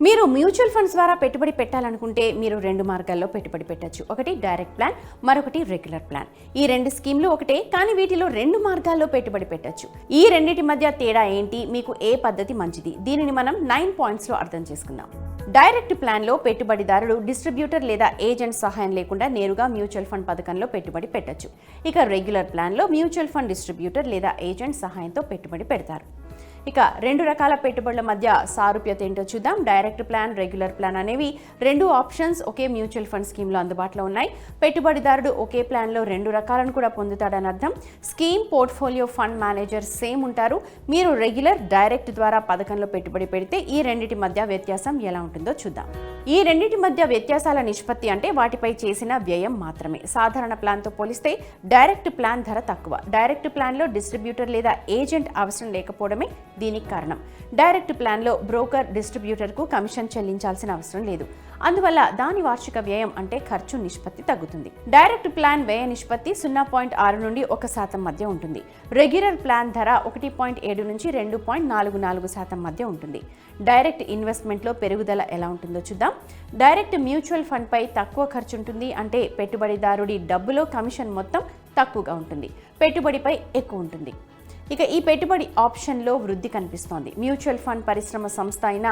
మీరు mutual funds ద్వారా పెట్టుబడి పెట్టాలనుకుంటే మీరు రెండు మార్గాల్లో పెట్టుబడి పెట్టచ్చు. ఒకటి డైరెక్ట్ ప్లాన్ మరొకటి రెగ్యులర్ ప్లాన్. ఈ రెండు స్కీమ్లు ఒకటే కానీ వీటిలో రెండు మార్గాల్లో పెట్టుబడి పెట్టచ్చు. ఈ రెండింటి మధ్య తేడా ఏంటి? మీకు ఏ పద్ధతి మంచిది? దీనిని మనం నైన్ పాయింట్స్లో అర్థం చేసుకుందాం. డైరెక్ట్ ప్లాన్లో పెట్టుబడిదారుడు డిస్ట్రిబ్యూటర్ లేదా ఏజెంట్ సహాయం లేకుండా నేరుగా మ్యూచువల్ ఫండ్ పథకంలో పెట్టుబడి పెట్టచ్చు. ఇక రెగ్యులర్ ప్లాన్లో మ్యూచువల్ ఫండ్ డిస్ట్రిబ్యూటర్ లేదా ఏజెంట్ సహాయంతో పెట్టుబడి పెడతారు. ఇక రెండు రకాల పెట్టుబడుల మధ్య సారూప్యత ఏంటో చూద్దాం. డైరెక్ట్ ప్లాన్ రెగ్యులర్ ప్లాన్ అనేవి రెండు ఆప్షన్స్ ఒకే మ్యూచువల్ ఫండ్ స్కీమ్లో అందుబాటులో ఉన్నాయి. పెట్టుబడిదారుడు ఒకే ప్లాన్లో రెండు రకాలను కూడా పొందుతాడని అర్థం. Scheme portfolio fund manager same ఉంటారు. మీరు రెగ్యులర్ డైరెక్ట్ ద్వారా పథకంలో పెట్టుబడి పెడితే ఈ రెండింటి మధ్య వ్యత్యాసం ఎలా ఉంటుందో చూద్దాం. ఈ రెండింటి మధ్య వ్యత్యాసాల నిష్పత్తి అంటే వాటిపై చేసిన వ్యయం మాత్రమే. సాధారణ ప్లాన్తో పోలిస్తే డైరెక్ట్ ప్లాన్ ధర తక్కువ. డైరెక్ట్ ప్లాన్లో డిస్ట్రిబ్యూటర్ లేదా ఏజెంట్ అవసరం లేకపోవడమే దీనికి కారణం. డైరెక్ట్ ప్లాన్లో బ్రోకర్ డిస్ట్రిబ్యూటర్కు కమిషన్ చెల్లించాల్సిన అవసరం లేదు. అందువల్ల దాని వార్షిక వ్యయం అంటే ఖర్చు నిష్పత్తి తగ్గుతుంది. డైరెక్ట్ ప్లాన్ వ్యయ నిష్పత్తి సున్నా పాయింట్ ఆరు నుండి ఒక శాతం మధ్య ఉంటుంది. రెగ్యులర్ ప్లాన్ ధర ఒకటి పాయింట్ ఏడు నుంచి రెండు పాయింట్ నాలుగు నాలుగు శాతం మధ్య ఉంటుంది. డైరెక్ట్ ఇన్వెస్ట్మెంట్లో పెరుగుదల ఎలా ఉంటుందో చూద్దాం. డైరెక్ట్ మ్యూచువల్ ఫండ్పై తక్కువ ఖర్చు ఉంటుంది అంటే పెట్టుబడిదారుడి డబ్బులో కమిషన్ మొత్తం తక్కువగా ఉంటుంది. పెట్టుబడిపై ఎక్కువ ఉంటుంది. ఇక ఈ పెట్టుబడి ఆప్షన్లో వృద్ధి కనిపిస్తోంది. మ్యూచువల్ ఫండ్ పరిశ్రమ సంస్థ అయిన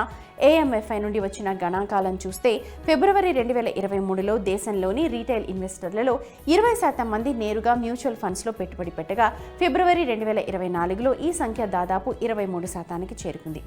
ఏఎంఎఫ్ఐ నుండి వచ్చిన గణాంకాలను చూస్తే ఫిబ్రవరి రెండు వేల ఇరవై మూడులో దేశంలోని రీటైల్ ఇన్వెస్టర్లలో ఇరవై శాతం మంది నేరుగా మ్యూచువల్ ఫండ్స్లో పెట్టుబడి పెట్టగా ఫిబ్రవరి రెండు వేల ఇరవై నాలుగులో ఈ సంఖ్య దాదాపు ఇరవై మూడు శాతానికి చేరుకుంది.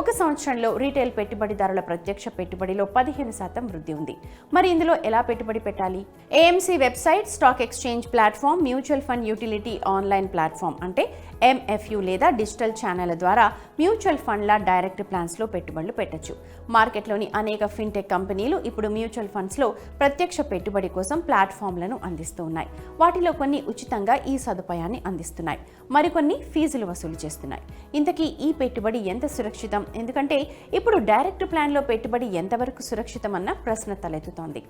ఒక సంవత్సరంలో రీటైల్ పెట్టుబడిదారుల ప్రత్యక్ష పెట్టుబడిలో పదిహేను శాతం వృద్ధి ఉంది. మరి ఇందులో ఎలా పెట్టుబడి పెట్టాలి? AMC website stock exchange platform mutual fund utility online platform అంటే ఎంఎఫ్యు లేదా డిజిటల్ ఛానళ్ళ ద్వారా మ్యూచువల్ ఫండ్ల డైరెక్ట్ ప్లాన్స్లో పెట్టుబడులు పెట్టచ్చు. మార్కెట్లోని అనేక ఫిన్టెక్ కంపెనీలు ఇప్పుడు మ్యూచువల్ ఫండ్స్లో ప్రత్యక్ష పెట్టుబడి కోసం ప్లాట్ఫామ్లను అందిస్తూ ఉన్నాయి. వాటిలో కొన్ని ఉచితంగా ఈ సదుపాయాన్ని అందిస్తున్నాయి. మరికొన్ని ఫీజులు వసూలు చేస్తున్నాయి. ఇంతకీ ఈ పెట్టుబడి ఎంత సురక్షితం? ఎందుకంటే ఇప్పుడు డైరెక్ట్ ప్లాన్లో పెట్టుబడి ఎంతవరకు సురక్షితమన్న ప్రశ్న తలెత్తుతోంది.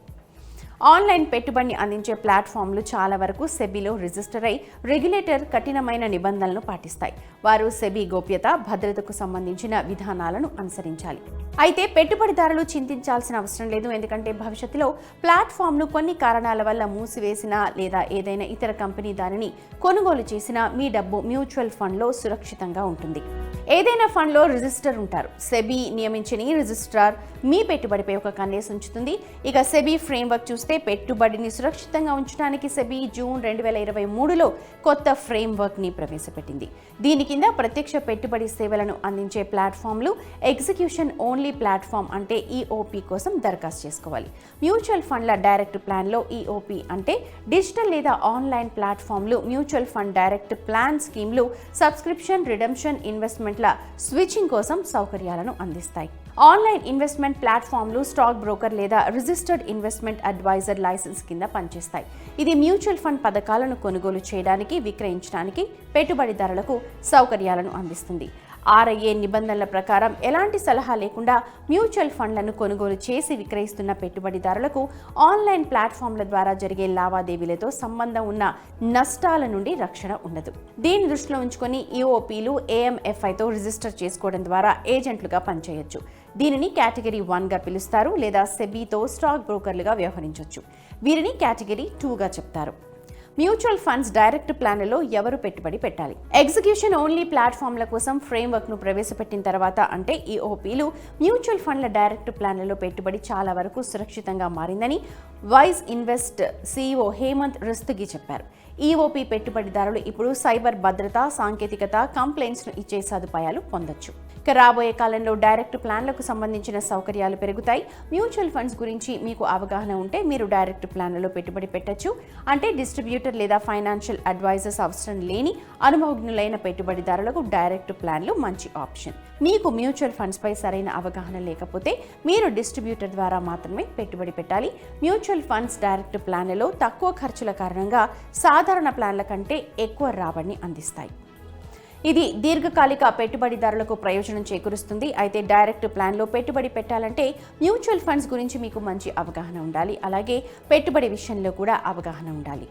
ఆన్లైన్ పెట్టుబడిని అందించే ప్లాట్ఫామ్లు చాలా వరకు సెబీలో రిజిస్టర్ అయి రెగ్యులేటర్ కఠినమైన నిబంధనలను పాటిస్తాయి. వారు సెబీ గోప్యత భద్రతకు సంబంధించిన విధానాలను అనుసరించాలి. అయితే పెట్టుబడిదారులు చింతించాల్సిన అవసరం లేదు. ఎందుకంటే భవిష్యత్తులో ప్లాట్ఫామ్ను కొన్ని కారణాల వల్ల మూసివేసినా లేదా ఏదైనా ఇతర కంపెనీ దానిని కొనుగోలు చేసినా మీ డబ్బు మ్యూచువల్ ఫండ్లో సురక్షితంగా ఉంటుంది. ఏదైనా ఫండ్లో రిజిస్టర్ ఉంటారు. సెబీ నియమించిన ఈ రిజిస్ట్రార్ మీ పెట్టుబడిపై ఒక కన్నేసి ఉంచుతుంది. ఇక సెబీ ఫ్రేమ్వర్క్ చూస్తే పెట్టుబడిని సురక్షితంగా ఉంచడానికి సెబీ జూన్ రెండు వేల ఇరవై మూడులో కొత్త ఫ్రేమ్వర్క్ని ప్రవేశపెట్టింది. దీని కింద ప్రత్యక్ష పెట్టుబడి సేవలను అందించే ప్లాట్ఫామ్లు ఎగ్జిక్యూషన్ ఓన్లీ ప్లాట్ఫామ్ అంటే ఈఓపి కోసం దరఖాస్తు చేసుకోవాలి. మ్యూచువల్ ఫండ్ల డైరెక్ట్ ప్లాన్లో ఈఓపి అంటే డిజిటల్ లేదా ఆన్లైన్ ప్లాట్ఫామ్లు మ్యూచువల్ ఫండ్ డైరెక్ట్ ప్లాన్ స్కీమ్లు సబ్స్క్రిప్షన్ రిడమ్షన్ పాయింట్ల స్విచ్చింగ్ కోసం సౌకర్యాలను అందిస్తాయి. ఆన్లైన్ ఇన్వెస్ట్మెంట్ ప్లాట్ఫామ్లు స్టాక్ బ్రోకర్ లేదా రిజిస్టర్డ్ ఇన్వెస్ట్మెంట్ అడ్వైజర్ లైసెన్స్ కింద పనిచేస్తాయి. ఇది మ్యూచువల్ ఫండ్ పథకాలను కొనుగోలు చేయడానికి విక్రయించడానికి పెట్టుబడిదారులకు సౌకర్యాలను అందిస్తుంది. ఆర్ఐఏ నిబంధనల ప్రకారం ఎలాంటి సలహా లేకుండా మ్యూచువల్ ఫండ్లను కొనుగోలు చేసి విక్రయిస్తున్న పెట్టుబడిదారులకు ఆన్లైన్ ప్లాట్ఫామ్ల ద్వారా జరిగే లావాదేవీలతో సంబంధం ఉన్న నష్టాల నుండి రక్షణ ఉండదు. దీన్ని దృష్టిలో ఉంచుకొని ఈఓపీలు ఏఎంఎఫ్ఐతో రిజిస్టర్ చేసుకోవడం ద్వారా ఏజెంట్లుగా పనిచేయొచ్చు. దీనిని కేటగిరీ వన్గా పిలుస్తారు లేదా సెబీతో స్టాక్ బ్రోకర్లుగా వ్యవహరించవచ్చు వీరిని కేటగిరీ టూగా చెప్తారు. మ్యూచువల్ ఫండ్స్ డైరెక్ట్ ప్లాన్లలో ఎవరు పెట్టుబడి పెట్టాలి? ఎగ్జిక్యూషన్ ఓన్లీ ప్లాట్ఫామ్ల కోసం ఫ్రేమ్వర్క్ను ప్రవేశపెట్టిన తర్వాత అంటే ఈ ఓపీలు మ్యూచువల్ ఫండ్ల డైరెక్ట్ ప్లాన్లలో పెట్టుబడి చాలా వరకు సురక్షితంగా మారిందని wise invest CEO Hemant Rustagi చెప్పారు. ఈఓపీ పెట్టుబడిదారులు ఇప్పుడు సైబర్ భద్రత సాంకేతికత కంప్లైంట్స్ను ఇచ్చే సదుపాయాలు పొందొచ్చు. ఇక రాబోయే కాలంలో డైరెక్ట్ ప్లాన్లకు సంబంధించిన సౌకర్యాలు పెరుగుతాయి. మ్యూచువల్ ఫండ్స్ గురించి మీకు అవగాహన ఉంటే మీరు డైరెక్ట్ ప్లాన్లలో పెట్టుబడి పెట్టచ్చు. అంటే డిస్ట్రిబ్యూటర్ లేదా ఫైనాన్షియల్ అడ్వైజర్స్ అవసరం లేని అనుభవజ్ఞులైన పెట్టుబడిదారులకు డైరెక్ట్ ప్లాన్లు మంచి ఆప్షన్. మీకు మ్యూచువల్ ఫండ్స్ పై సరైన అవగాహన లేకపోతే మీరు డిస్ట్రిబ్యూటర్ ద్వారా మాత్రమే పెట్టుబడి పెట్టాలి. మ్యూచువల్ ఫండ్స్ డైరెక్ట్ ప్లాన్లలో తక్కువ ఖర్చుల కారణంగా సాధారణ ప్లాన్ల కంటే ఎక్కువ రాబడిని అందిస్తాయి. ఇది దీర్ఘకాలిక పెట్టుబడిదారులకు ప్రయోజనం చేకూరుస్తుంది. అయితే డైరెక్ట్ ప్లాన్లో పెట్టుబడి పెట్టాలంటే మ్యూచువల్ ఫండ్స్ గురించి మీకు మంచి అవగాహన ఉండాలి. అలాగే పెట్టుబడి విషయంలో కూడా అవగాహన ఉండాలి.